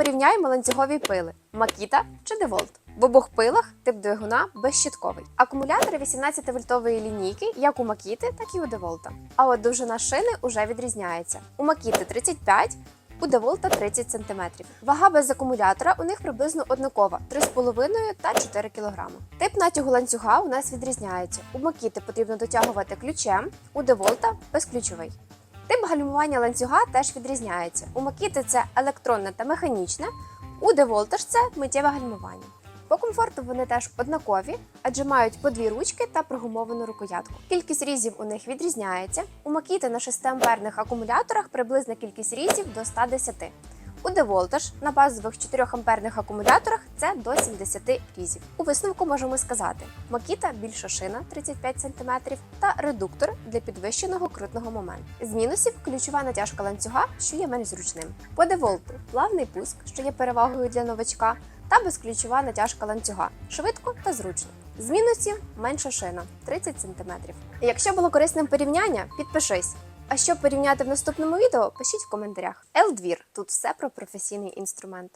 порівняємо ланцюгові пили Makita чи DeWalt. В обох пилах тип двигуна безщитковий. Акумулятори 18-вольтової лінійки, як у Makita, так і у DeWalt. А от довжина шини уже відрізняється. У Makita 35, у DeWalt 30 см. Вага без акумулятора у них приблизно однакова 3,5 та 4 кг. Тип натягу ланцюга у нас відрізняється. У Makita потрібно дотягувати ключем, у DeWalt безключовий. Тип гальмування ланцюга теж відрізняється. У макіти це електронне та механічне, у Деволтер ж це миттєве гальмування. По комфорту вони теж однакові, адже мають по дві ручки та прогумовану рукоятку. Кількість різів у них відрізняється. У макіти на 6 амперних акумуляторах приблизна кількість різів до 110. У DeWalt на базових 4 амперних акумуляторах це до 70 різів. У висновку можемо сказати: Makita більша шина 35 см та редуктор для підвищеного крутного моменту. З мінусів ключова натяжка ланцюга, що є менш зручним. По DeWalt плавний пуск, що є перевагою для новачка, та безключова натяжка ланцюга швидко та зручно. З мінусів менша шина 30 см. Якщо було корисним порівняння, підпишись. А що порівняти в наступному відео, пишіть в коментарях. Елдвір тут все про професійний інструмент.